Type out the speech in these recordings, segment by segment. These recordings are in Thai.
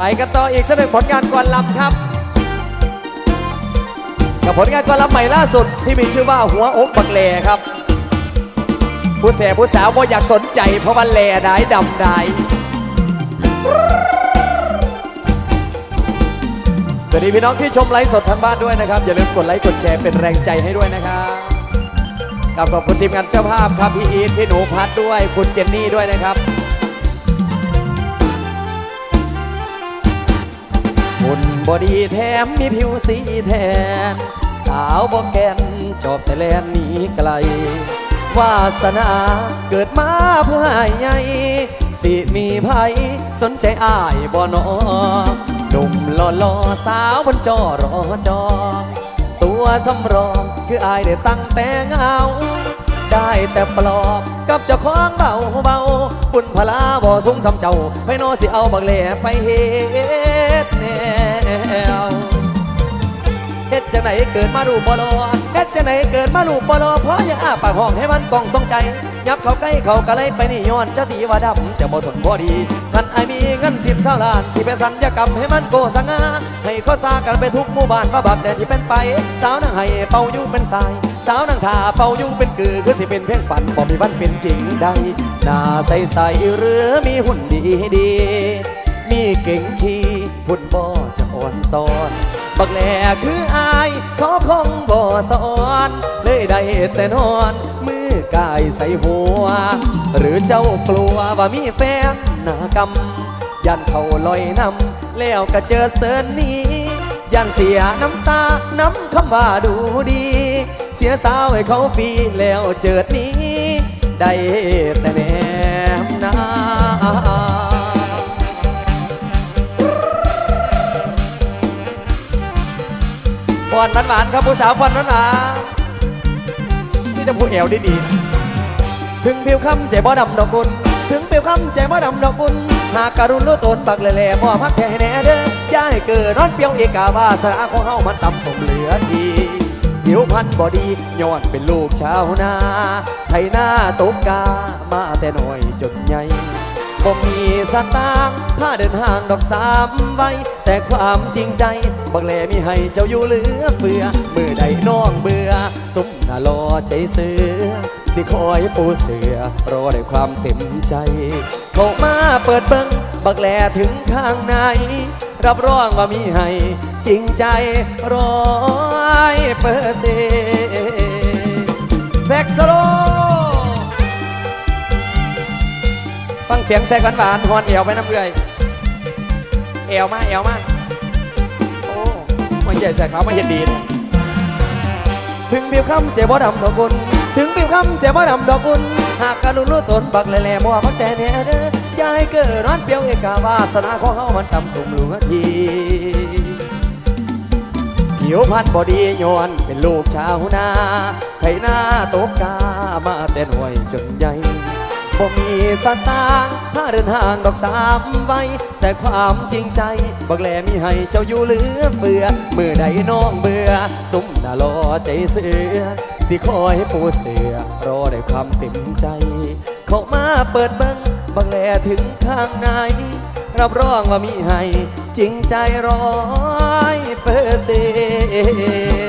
ไปกันต่ออีกสักหนึ่งผลงานกวนลำครับ กับผลงานกวนลำใหม่ล่าสุดที่มีชื่อว่าหัวอกบักเลครับ ผู้เสพผู้สาวบ่อยากสนใจเพราะว่าแลได้ดำได้สวัสดีพี่น้องที่ชมไลฟ์สดทางบ้านด้วยนะครับ อย่าลืมกดไลค์กดแชร์เป็นแรงใจให้ด้วยนะครับกับขอบคุณทีมงานเจ้าภาพครับพี่อีทพี่หนูพัดด้วยคุณเจนนี่ด้วยนะครับ หุ่นบอดีแถมมีผิวสีแทน สาวบอกแกนจอบแต่แลนหนีไกล วาสนาเกิดมาผู้ให้ใหญ่สิมีภัยสนใจอ้ายบ่นอหนุ่มหล่อหล่อสาวบนจอรอจอ ตัวสำรองคืออายได้ตั้งแต่เงา ได้แต่ปลอบกับเจ้าของเบาเบาบุญพลาบ่สูงสำเจ้าไปโนสิเอาบักเล่ไปเฮ็ดแนวเฮ็ดจังไหนเกิดมาลูกบ่รอเฮ็ดจังไหนเกิดมาลูกบ่รอเพราะอย่าอ้าปากห้องให้มันกองสงใจ ยับเข้าใกล้เขาก็เลยไปนี่ย้อนเจ้าตีว่าดำจะบ่สนบ่ดีคันไอมีเงินสิบสาล้านที่ไปสัญญกรรมให้มันโกสง่าให้เขาซากันไปทุกหมู่บ้านว่าบัดแต่ที่เป็นไป สาวนางให้เป่าอยู่เป็นสาย สาวนางทาเป่ายู่เป็นคือคือสิเป็นเพียงฝันบ่มีวันเป็นจริงได้หน้าใสใสหรือมีหุ่นดีดี มีเก่งขี่หุ่นบ่จะอ่อนซ้อนบักแหล่คืออายเขาคงบ่สอนเลยได้แต่นอนมือกายใส่หัว หรือเจ้ากลัวว่ามีแฟนหนากรรมยันเขาลอยนำแล้วก็เจอเสินนี้ยันเสียน้ำตาน้ำคำว่าดูดี เสียสาวให้เขาฟรีแล้วเจิดนี้ ได้แต่แนมหนาฟอนหวานๆครับผู้สาวฟอนหวานๆนี่จะพูดเอวดีๆถึงผิวคำใจบ่ดำดอกกุลถึงผิวคำใจบ่ดำดอกกุลหากการุณรู้ตนบักแหล่ๆพ่อพักแท้แน่เด้ออย่าให้เกิดร้อนเปรี้ยวเอกาวาสาของเฮามันต่ำผมเหลือที ผิวพันบ่ดีย้อนเป็นลูกชาวนา ไทยหน้าตกกา มาแต่น้อยจนใหญ่บ่มีสตางค์ถ้าเดินห่างดอกสามใบแต่ความจริงใจบักแลมีให้เจ้าอยู่เหลือเฟือมือใดน้องเบื่อสมหน้ารอใจเสือสิคอยปูเสือรอได้ความเต็มใจ เข้ามาเปิดเบิ้งบักแลถึงข้างใน รับรองว่ามีให้ จริงใจร้อยเปอร์เซ็นต์เซ็กโซโลฟังเสียงแซกหวานๆหอนเอวไปน้ำเอื่อยเอวมาเอวมาโอ้มันใหญ่ใส่เขาไมาเห็นดีนะถึงบิวคำเจ็บบ่ดำดอกกุลถึงบิวคำเจ็บบ่ดำดอกกุล หากการุรู้ตนบักแหล่ๆมัวพักแต่แน่เด้ออย่าให้เกิดร้อนเปรียวเอกาวาสนาของเฮามันต่ำตุ่มหลวงทีผิวพันบอดีย้อนเป็นลูกชาวนาไถนาตกกามาแต่หน่วยจนใหญ่ บ่มีสตางค์ถ้าเดินห่างดอกสามใบแต่ความจริงใจบักแลมีให้เจ้าอยู่เหลือเฟือมือใดน้องเบื่อสุมหน้ารอใจเสือสิคอยปูเสือรอได้ความเต็มใจ เข้ามาเปิดเบิ้งบักแลถึงข้างใน รับรองว่ามีให้ จริงใจร้อยเปอร์เซ็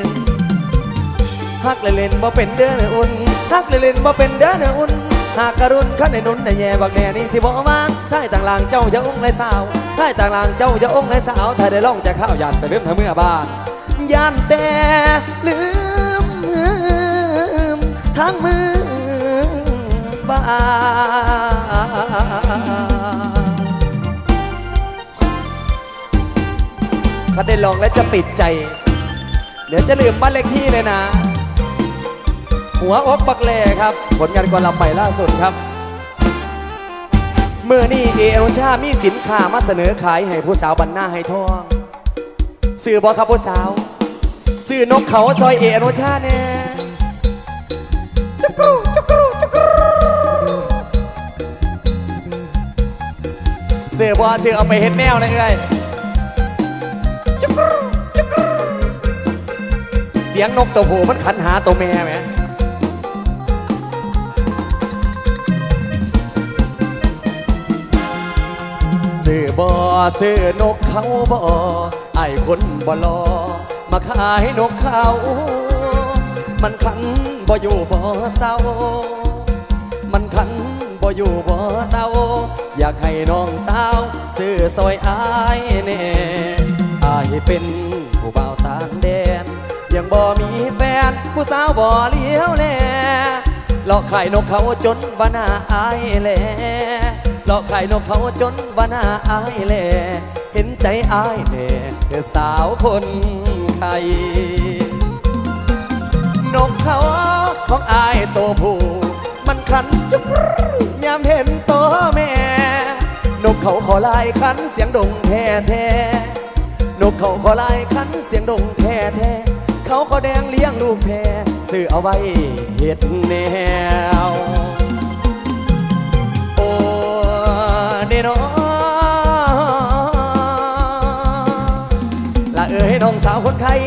นต์ฮักเล่นๆบ่เป็นเด้อนอุ่นฮักเล่นๆบ่เป็นเด้อนออุ่น หากกรุณขันในนุนในแย่บักแน่นี่สิบ่มางถ้าต่างลางเจ้าจะองค์ไรสาวถ้าต่างลางเจ้าจะองค์ไรสาวถ้าได้ล่องจะข้าวยันแต่เรื่องทางเมื่อบ้านยันแต่ลืมทางมือบ้านถ้าได้ลองแล้วจะติดใจ เดี๋ยวจะลืมบ้านเลขที่เลยนะ หัวอกบักเล่ครับ ผลงานกวนลำใหม่ล่าสุดครับ เมื่อนี่เออนุชามีสินค้ามาเสนอขายให้ผู้สาวบรรณาให้ทองซื้อบอครับผู้สาวซื้อนกเขาซอยเออนุชาแน่จักรูจักรูจักรูซื้อบอซื้อเอาไปเห็ดแนวเลยเอ้ยจุกรูจุกรูเสียงนกตัวผู้มันขันหาตัวแม่ไหม ซื้อบ่อซื้อนกเขาบ่ไอ้คนบ่รอมาขายนกเขา มันขันบ่อยู่บ่เศร้า มันขันบ่อยู่บ่เศร้า อยากให้น้องสาวซื้อซอยอายแน่อายเป็นผู้บ่าวต่างแดน ยังบ่มีแฟนผู้สาวบ่เลี้ยวแลหลอกขายนกเขาจนว่านาอายแล หลอกขายนกเขาจนว่าหน้าอายแลเห็นใจอายแน่เธอสาวคนไทยนกเขาของอายตัวผู้มันขันจุกยามเห็นตัวแม่ นกเขาขอลายขันเสียงดงแท้แท้นกเขาขอลายขันเสียงดงแท้แท้เขาขอแดงเลี้ยงลูกแพรซื้อเอาไว้เห็ดแนว เดนอละเอ๋ยน้องสาวคนไทย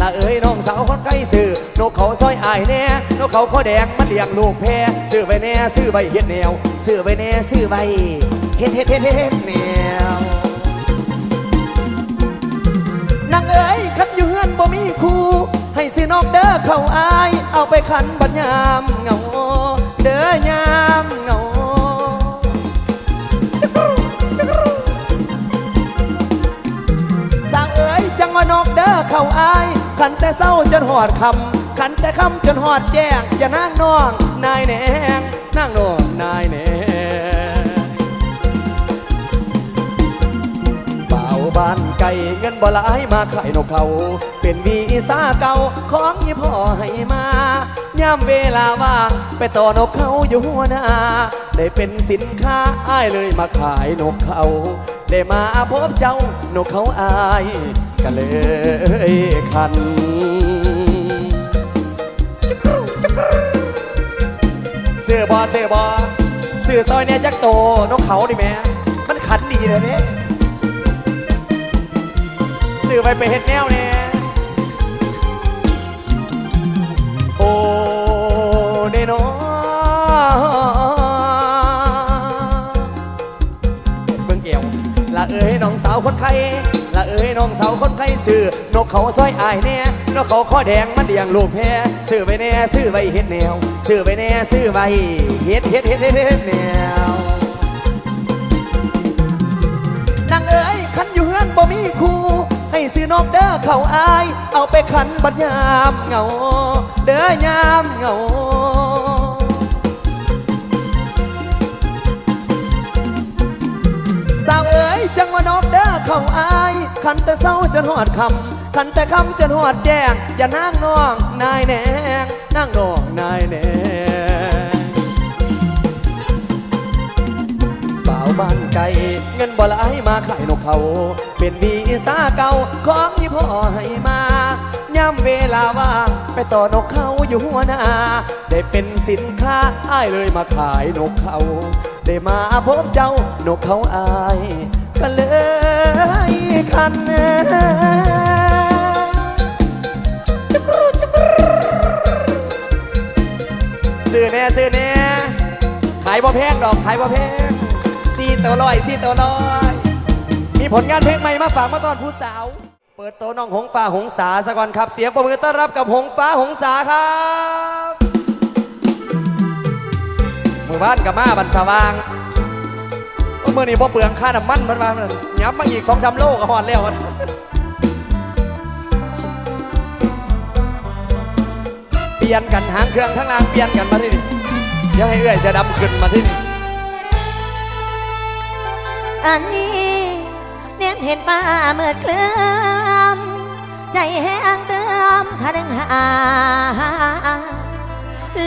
ละเอ๋ยน้องสาวคนไทยซื้อนกเขาซอยอายแน่นกเขาขอแดงมันเลี้ยงลูกแพรซื้อไว้แน่ซื้อไว้เฮ็ดแนวซื้อไว้แน่ซื้อไว้เฮ็ดเฮ็ดเฮ็ดเฮ็ดแนวนางเอ๋ยคันอยู่เฮือนบ่มีคู่ให้ซื้อนอกเด้อเขาอาย เอาไปขันบัดยามเงาเด้อยามเงา เข้าอายขันแต่เศร้าจนหอดคำขันแต่คำจนหอดแจ้งอย่านั่งนองนายแหนงนั่งนองนายแหนงเป่าบ้านไก่เงินบ่หลายมาขายนกเขา เป็นวีซ่าเก่าของยี่พ่อให้มาย่ำเวลาว่างไปต่อนกเขาอยู่หัวหน้าได้เป็นสินค้าอ้ายเลยมาขายนกเขา ได้มาพบเจ้านกเขาอายก็เลยคันเสื้อบอเสื้อบอเสื้อซอยเนี่ยจักโตนกเขาดิแม่มันขันดีเลยเนี่ยซื้อไปไปเฮ็ดแนวเนี่ย อ้ยน้องสาวคนไข้ละเอ้ยน้องสาวคนไข้ซื้อนกเขาซอยอายแน่นกเขาข้อแดงมันเดียงลูกแพรซื้อไปแน่ซื้อไปเฮ็ดแนวซื้อไปแน่ซื้อไปเฮ็ดเฮ็ดเฮ็ดเฮ็ดเฮ็ดแนวนางเอ๋ยขันอยู่เฮือนบ่มีคู่ให้ซื้อนกเด้อเขาอาย เอาไปขันบัดยามเหงา เด้อยามเหงาสาวเอ๋ยจังว่านก เด้อเข้าอายขันแต่เศร้าจนหอดคำขันแต่คำจนหอดแจ้ง อย่านั่งน้องนายแหนงนั่งน้องนายแหนงบ่าวบ้านไก่เงินบ่หลายมาขายนกเขา เป็นวีซ่าเก่าของยี่พ่อให้มาย่ำเวลาว่างไปต่อนกเขาอยู่หัวนา ได้เป็นสินค้าอ้ายเลยมาขายนกเขา ได้มาพบเจ้านกเขาอาย ก็เลยคันจักรูจักรูซื้อแน่ซื้อแน่ขายบ่แพงดอกขายบ่แพงสี่ตัวลอยสี่ตัวลอยมีผลงานเพลงใหม่มาฝากมาตอนผู้สาว เปิดโตน้องหงฟ้าหงสาซะก่อนครับ เสียงประมือต้อนรับกับหงฟ้าหงสาครับหมู่บ้านกับมาบันสว่าง มื่อนี้พอเปลืองค่าน้ำมันมันมามันยับมาอีกสองสามโลก็หอดแล้วเปลี่ยนกันหางเครื่องทั้งรางเปลี่ยนกันมาที่นี่เดี๋ยวให้เอื้อยเสียดำขึ้นมาที่นี่อันนี้เน้นเห็นป้าเมื่อเคลื่อมใจแห้งเติมขาดึงหา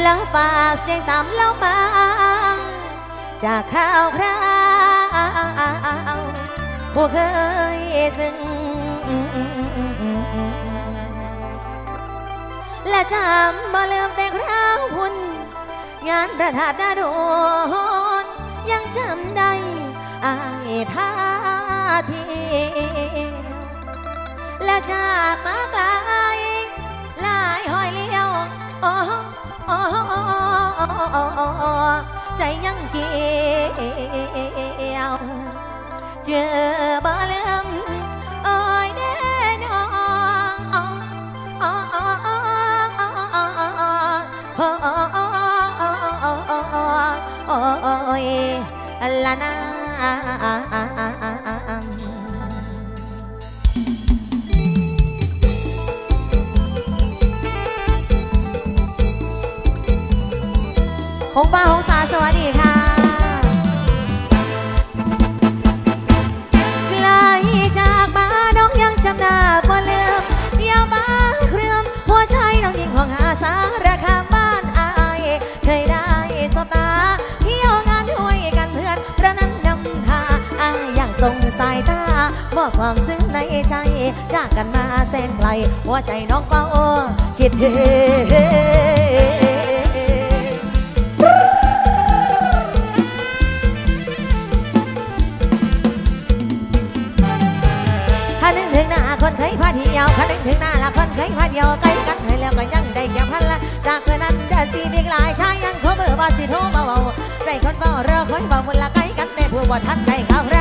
แล้วฝ่าเสียงตามเล่ามาจากข้าวครา ผู้เคยซึ้งและจำบ่ลืมแต่คราวหุ่นงานประทาดนาโดนยังจำได้อายพาเที่ยวและจากมาไกลลายหอยเลี้ยวโอ้โอ้ ใจยังเกี่ยวเจอบ่เลื่องโอ้ยแน่นอนโอ้ยละนา ความซึ้งในใจ จากกันมาแสนไกล หัวใจน้องเฝ้าคิดเฮถ้านึกถึงหน้าคนเคยพาเที่ยวถ้านึกถึงหน้าละคนเคยพาเที่ยวใกล้กันให้แล้วก็ยังได้แก่พันละจากเมื่อนั้นเดือนสี่มีหลายชายยังเขาเบอร์ว่าสิโทรมาเบาใจคนเบาเรือคนเบามุนละใกล้กันแต่ผู้บ่ทันได้ข่าวร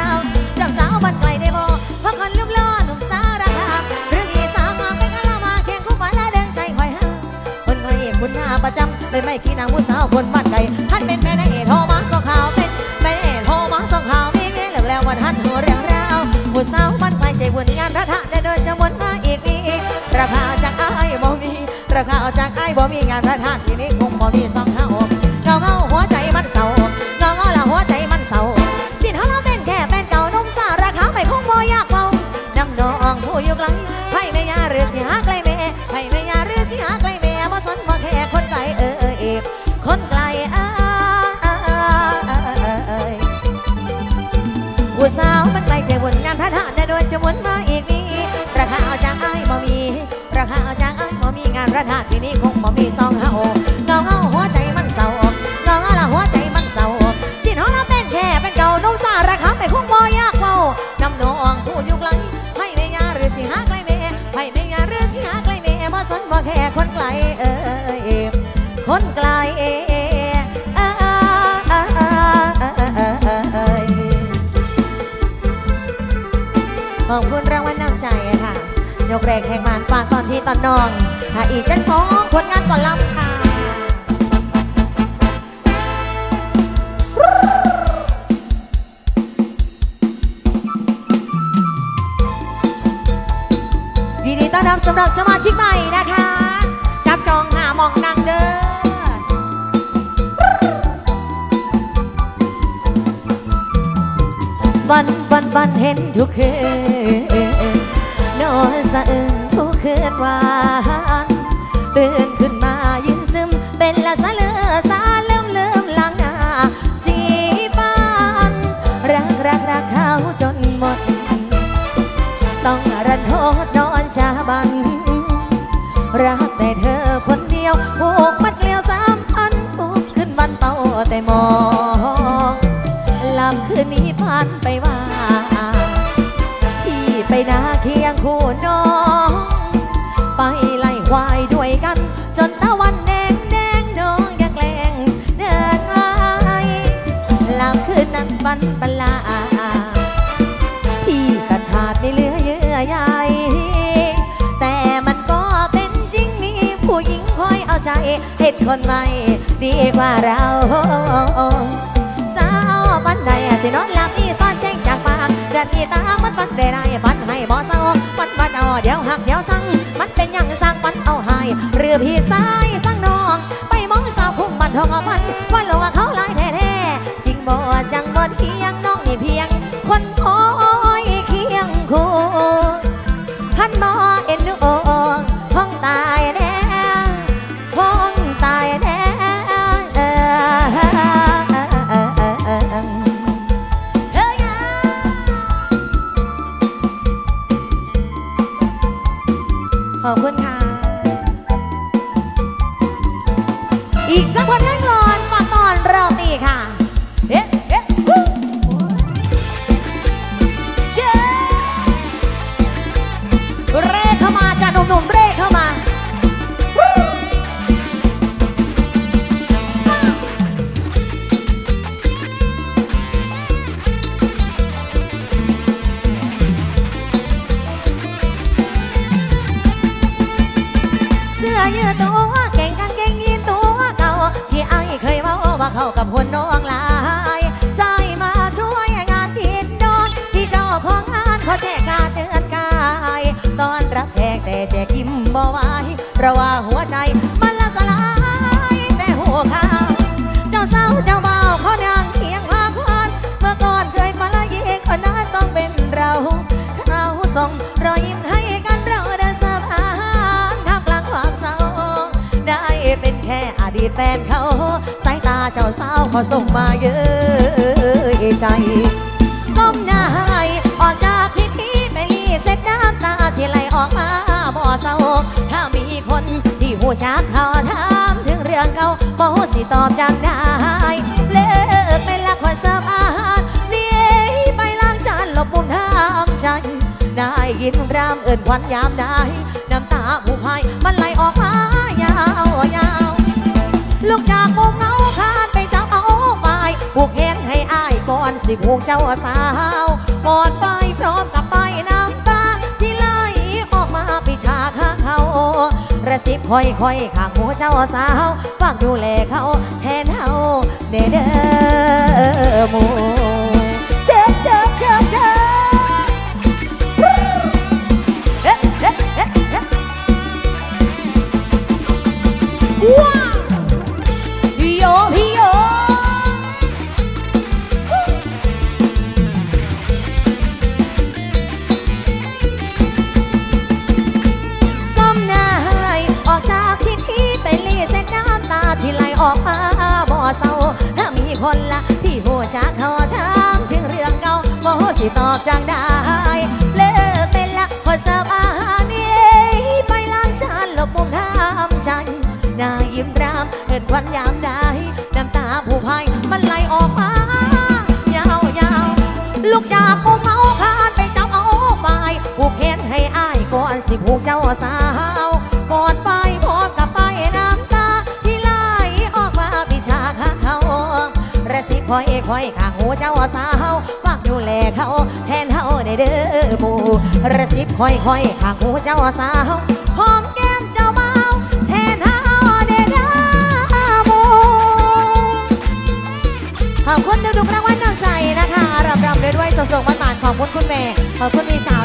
เลยไม่กี่นางผู้สาวคนบ้านไกลท่านเป็นแม่ได้โทอมาสองข่าวเป็นแม่เอกโทอมาสองข่าวมีเมียเหลือแล้ววันท่านหัวเรียงราวผู้สาวบ้านไกลใจหุนงานพระธาตุได้เดินจะวนมาอีกนี้ราคาจากไอ้บ่มีราคาจากไอ้บ่มีงานพระธาตุที่นี่ มันงานพระธาตุได้โดนจะวนมาอีกนี้ราคาเอาจากไอ้ายบ่มีราคาเอาจากไอ้ายบ่มีงานพระธาตุที่นี่คงบ่มีซองเฮา แรกแข่งมานฝากตอนที่ตอนนอง ถ้าอีกจักสองผลงานก่อนลำค่ะยินดีต้อนรับสำหรับสมาชิกใหม่นะคะ จับจองหามองนางเด้อวันวันวันเห็นทุกคืน นอสะอึงทุกคืนวานตื่นขึ้นมายืนซึมเป็นละสะเลือสาเริ่มเริ่มหลังหน้าสีปานรักรักรักเขาจนหมด ต้องรันโทษนอนชาบัน รักแต่เธอคนเดียวผูก คนใหม่ดีกว่าเราสาวปันไดสินอนหลับอีซ่อนแจ้งจากปากเดือนอีตามันฟันได้ไรฟันให้บ่เศร้าฟันว่าเจ้าเดี๋ยวหักเดี๋ยวสั่งมันเป็นยังสร้างฟันเอาให้หรือพี่สาย 啊，温。 ยือตัวเก่งกันเก่งยินตัวเก่าที่ไอเคยเมาว่าเขากับคนน้องลายใส่มาช่วยงานพินดอนที่เจ้าของงานขอแจกการเตือนกาย ตอนรับแขกแต่แจกยิ้มบ่ไหวเพราะว่าหัวใจ อดีตแฟนเขา สายตาเจ้าสาวเขาส่งมาเยอะใจก้มหน้าให้ออกจากพิธีไปรีเสร็จน้ำตาที่ไหลออกมาบ่เศร้าถ้ามีคนที่หูจักเขาถามถึงเรื่องเก่าบ่สิตอบจังได้เลิกเป็นละคนเสิร์ฟอาหารหนี่ไปล้างจานลบปุ่มทำใจได้ยินรามเอิ่นควันยามได้น้ำตาผู้พายมันไหล ลูกจากมุมเงาคานไปจับเอาไปผูกแขนให้อายก่อนสิผูกเจ้าสาวก่อนไปพร้อมกับไปน้ำตาที่ไหลออกมาปิชาข้างเขาระสิบค่อยๆข้างหัวเจ้าสาวฝากดูแลเขาแทนเฮาเด้อเด้อมู คนละที่หัวจากเขาช้ำถึงเรื่องเก่าบ่สิตอบจังได้เลิกเป็นละคนเสิร์ฟอาหารนี่ไปล้างจานลบมุมทำใจนายิ้มรามเอินควันยามได้น้ำตาผู้พายมันไหลออกมายาวยาวๆลูกจากมุมเมาคานไปเจ้าเอาไปผูกแขนให้อายก่อนสิผูกเจ้าสาว ระสิคอยคอยข้างหูเจ้าสาวฝากดูแลเขาแทนเฮาได้เด้อหมูระสิบคอยคอยข้างหูเจ้าสาวหอมแก้มเจ้าเบาแทนเฮาได้เด้อหมูขอบคุณทุกๆรางวัลน้ำใจนะคะรับรับด้วยด้วยสดๆหวานขอบคุณคุณแม่ขอบคุณพี่สาว